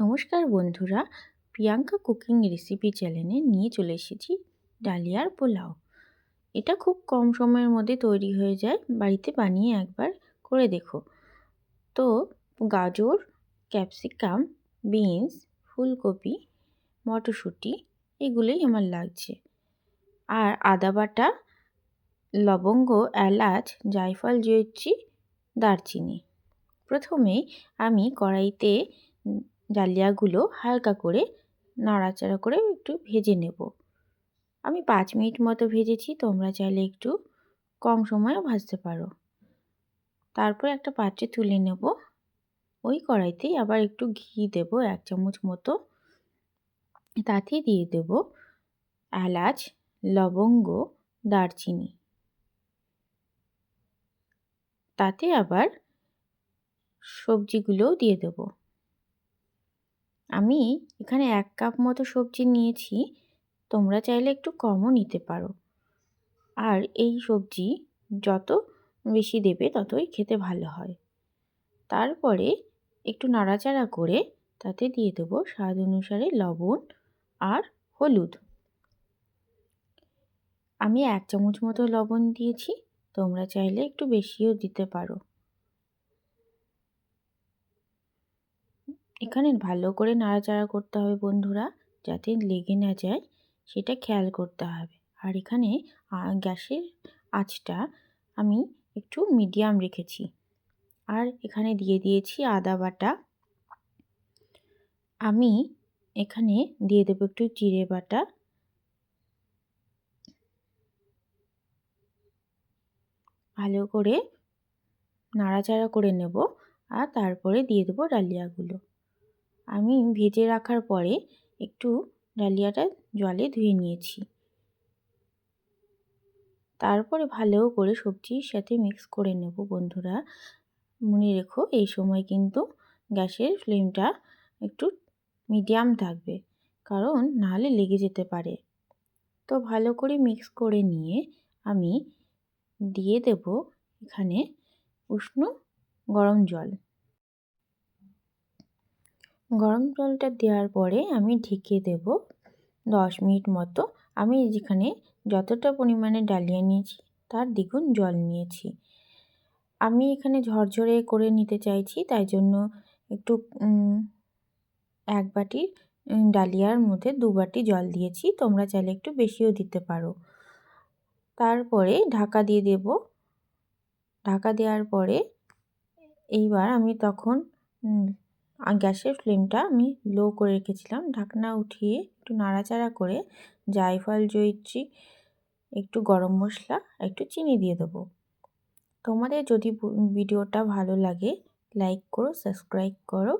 নমস্কার বন্ধুরা, Priyanka cooking recipe চ্যানেলে নিয়ে চলে এসেছি ডালিয়ার পোলাও। এটা খুব কম সময়ের মধ্যে তৈরি হয়ে যায়, বাড়িতে বানিয়ে একবার করে দেখো। তো গাজর ক্যাপসিকাম বিনস ফুলকপি, মটরশুঁটি এগুলোই আমার লাগছে। আর আদা বাটা, লবঙ্গ, এলাচ, জায়ফল, জয়ত্রী, দারচিনি। প্রথমেই আমি কড়াইতে ডালিয়াগুলো হালকা করে নাড়াচাড়া করে একটু ভেজে নেব। আমি পাঁচ মিনিট মতো ভেজেছি, তোমরা চাইলে একটু কম সময়েও ভাজতে পারো। তারপর একটা পাত্রে তুলে নেব। ওই কড়াইতেই আবার একটু ঘি দেব, এক চামচ মতো। তাতে দিয়ে দেব এলাচ, লবঙ্গ, দারচিনি। তাতে আবার সবজিগুলোও দিয়ে দেবো। আমি এখানে এক কাপ মতো সবজি নিয়েছি, তোমরা চাইলে একটু কমও নিতে পারো। আর এই সবজি যত বেশি দেবে ততই খেতে ভালো হয়। তারপরে একটু নাড়াচাড়া করে তাতে দিয়ে দেবো স্বাদ অনুসারে লবণ আর হলুদ। আমি এক চামচ মতো লবণ দিয়েছি, তোমরা চাইলে একটু বেশিও দিতে পারো। এখানে ভালো করে নাড়াচাড়া করতে হবে বন্ধুরা, যাতে লেগে না যায়, সেটা খেয়াল করতে হবে। আর এখানে গ্যাসের আঁচটা আমি একটু মিডিয়াম রেখেছি। আর এখানে দিয়ে দিয়েছি আদা বাটা। আমি এখানে দিয়ে দেবো একটু জিরে বাটা। ভালো করে নাড়াচাড়া করে নেব। আর তারপরে দিয়ে দেবো ডালিয়াগুলো। আমি ভেজে রাখার পরে একটু ডালিয়াটা জলে ধুয়ে নিয়েছি। তারপরে ভালো করে সবজির সাথে মিক্স করে নেব বন্ধুরা। মনে রেখো এই সময় কিন্তু গ্যাসের ফ্লেমটা একটু মিডিয়াম থাকবে, কারণ নাহলে লেগে যেতে পারে। তো ভালো করে মিক্স করে নিয়ে আমি দিয়ে দেব এখানে উষ্ণ গরম জল। গরম জলটা দেওয়ার পরে আমি ঢেকে দেব দশ মিনিট মতো। আমি যেখানে যতটা পরিমাণে ডালিয়া নিয়েছি, তার দ্বিগুণ জল নিয়েছি। আমি এখানে ঝরঝরে করে নিতে চাইছি, তাই জন্য একটু এক বাটি ডালিয়ার মধ্যে দু বাটি জল দিয়েছি। তোমরা চাইলে একটু বেশিও দিতে পারো। তারপরে ঢাকা দিয়ে দেব। ঢাকা দেওয়ার পরে এইবার আমি তখন গ্যাসের ফ্লেমটা আমি লো করে রেখেছিলাম। ঢাকনা উঠিয়ে একটু নাড়াচাড়া করে জায়ফল, জয়িত্রী, একটু গরম মশলা, একটু চিনি দিয়ে দেবো। তোমাদের যদি ভিডিওটা ভালো লাগে, লাইক করো, সাবস্ক্রাইব করো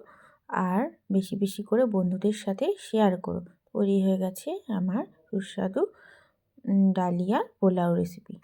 আর বেশি বেশি করে বন্ধুদের সাথে শেয়ার করো। তৈরি হয়ে গেছে আমার সুস্বাদু ডালিয়া পোলাও রেসিপি